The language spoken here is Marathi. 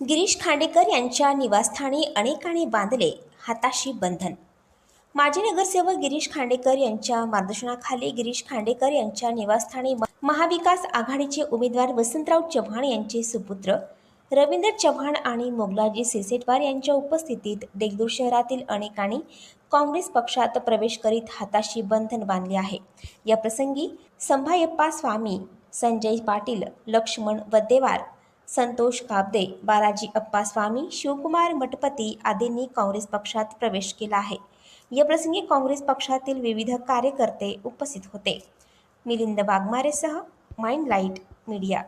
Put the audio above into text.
गिरीश खांडेकर यांच्या निवासस्थानी अनेकांनी बांधले हाताशी बंधन. माजी नगरसेवक गिरीश खांडेकर यांच्या मार्गदर्शनाखाली गिरीश खांडेकर यांच्या निवासस्थानी महाविकास आघाडीचे उमेदवार वसंतराव चव्हाण यांचे सुपुत्र रवींद्र चव्हाण आणि मोगलाजी सिरसेटवार यांच्या उपस्थितीत देगलूर शहरातील अनेकांनी काँग्रेस पक्षात प्रवेश करीत हाताशी बंधन बांधले आहे. या प्रसंगी संभायप्पा स्वामी संजय पाटील लक्ष्मण वद्देवार संतोष काबदे बालाजी अप्पास्वामी शिवकुमार मठपती आदींनी काँग्रेस पक्षात प्रवेश केला आहे. या प्रसंगी काँग्रेस पक्षातील विविध कार्यकर्ते उपस्थित होते. मिलिंद वाघमारेसह माइंड लाइट मीडिया.